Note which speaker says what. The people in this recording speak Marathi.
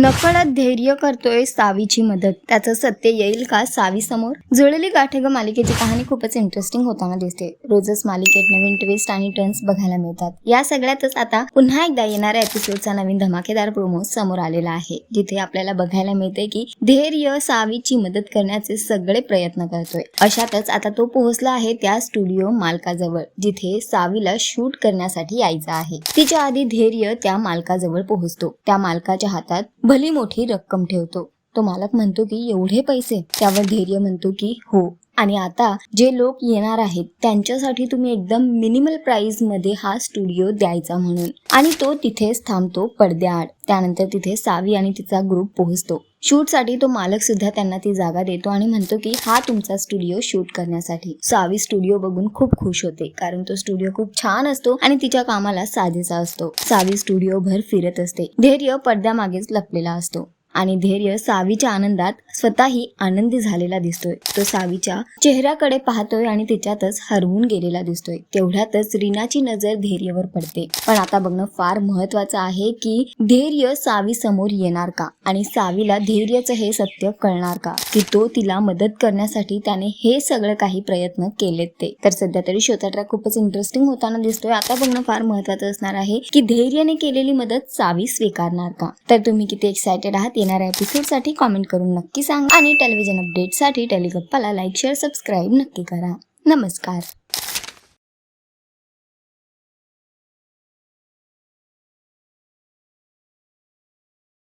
Speaker 1: नकळत धैर्य करतोय सावीची मदत. त्याचं सत्य येईल का सावी समोर जुळलेली गाठे ग मालिकेची कहाणी खूपच इंटरेस्टिंग होताना दिसते. रोजच मालिकेत नवीन ट्विस्ट आणि टर्न्स बघायला मिळतात. या सगळ्यातच आता पुन्हा एकदा येणाऱ्या एपिसोडचा नवीन धमाकेदार प्रोमो समोर आलेला आहे. जिथे आपल्याला बघायला मिळते की धैर्य सावीची मदत करण्याचे सगळे प्रयत्न करतोय. अशातच आता तो पोहोचला आहे त्या स्टुडिओ मालकाजवळ जिथे सावीला शूट करण्यासाठी यायचं आहे. तिच्या आधी धैर्य त्या मालकाजवळ पोहोचतो. त्या मालकाच्या हातात भली मोठी रक्कम ठेवतो. तो मालक म्हणतो की एवढे पैसे? त्यावर धैर्य म्हणतो की हो. आणि आता जे लोक येणार आहेत त्यांच्यासाठी तुम्ही एकदम मिनिमल प्राइसमध्ये हा स्टुडिओ द्यायचा म्हणून. आणि तो तिथेच थांबतो पडद्याआड. त्यानंतर तिथे सावी आणि तिचा ग्रुप पोहोचतो. शूटसाठी तो मालक सुद्धा त्यांना ती जागा देतो आणि म्हणतो की हा तुमचा स्टुडिओ शूट करण्यासाठी. सावी स्टुडिओ बघून खूप खुश होते कारण तो स्टुडिओ खूप छान असतो आणि तिच्या कामाला साधेसा असतो. सावी स्टुडिओ भर फिरत असते धैर्य पडद्यामागेच लपलेला असतो. आणि धैर्य सावीच्या आनंदात स्वतःही आनंदी झालेला दिसतोय. तो सावीच्या चेहऱ्याकडे पाहतोय आणि तिच्यातच हरवून गेलेला दिसतोय. तेवढ्यातच रीनाची नजर धैर्यवर पडते. पण आता बघणं फार महत्वाचं आहे की धैर्य सावी समोर येणार का? आणि सावीला धैर्यचं हे सत्य कळणार का? की तो तिला मदत करण्यासाठी त्याने हे सगळं काही प्रयत्न केलेत ते. तर सध्या तरी शोचा ट्रॅक खूपच इंटरेस्टिंग होताना दिसतोय. आता बघणं फार महत्वाचं असणार आहे की धैर्याने केलेली मदत सावी स्वीकारणार का? तर तुम्ही किती एक्सायटेड आहात येणाऱ्या एपिसोडसाठी कॉमेंट करून नक्की सांगा. आणि टेलिव्हिजन अपडेटसाठी टेलिगप्पाला लाईक शेअर सबस्क्राईब नक्की करा. नमस्कार.